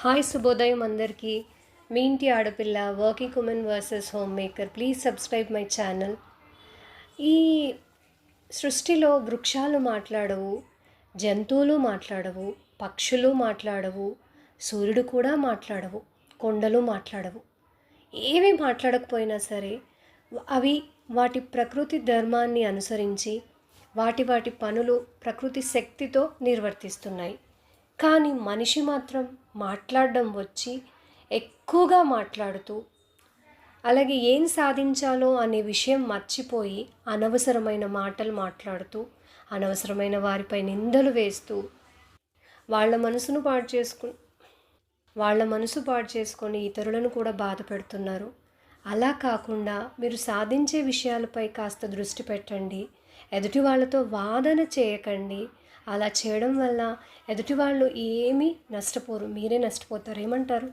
Hi శుభోదయం అందరికీ. మీ ఇంటి ఆడపిల్ల working women versus home maker please subscribe my channel. ఈ సృష్టిలో వృక్షాలు మాట్లాడవు జంతువులు మాట్లాడవు పక్షులు మాట్లాడవు సూర్యుడు కూడా మాట్లాడవు కొండలు మాట్లాడవు. ఏవి మాట్లాడకపోయినా సరే అవి వాటి ప్రకృతి ధర్మాన్ని అనుసరించి వాటి వాటి పనులు ప్రకృతి శక్తితో నిర్వర్తిస్తున్నాయి. కానీ మనిషి మాత్రం మాట్లాడడం వచ్చి ఎక్కువగా మాట్లాడుతూ అలాగే ఏం సాధించాలో అనే విషయం మర్చిపోయి అనవసరమైన మాటలు మాట్లాడుతూ అనవసరమైన వారిపై నిందలు వేస్తూ వాళ్ళ మనసును పాడు చేసుకు వాళ్ళ మనసు పాడు చేసుకొని ఇతరులను కూడా బాధ పెడుతున్నారు. అలా కాకుండా మీరు సాధించే విషయాలపై కాస్త దృష్టి పెట్టండి. ఎదుటి వాళ్ళతో వాదన చేయకండి. అలా చేయడం వల్ల ఎదుటి వాళ్ళు ఏమీ నష్టపోరు మీరే నష్టపోతారు. ఏమంటారు?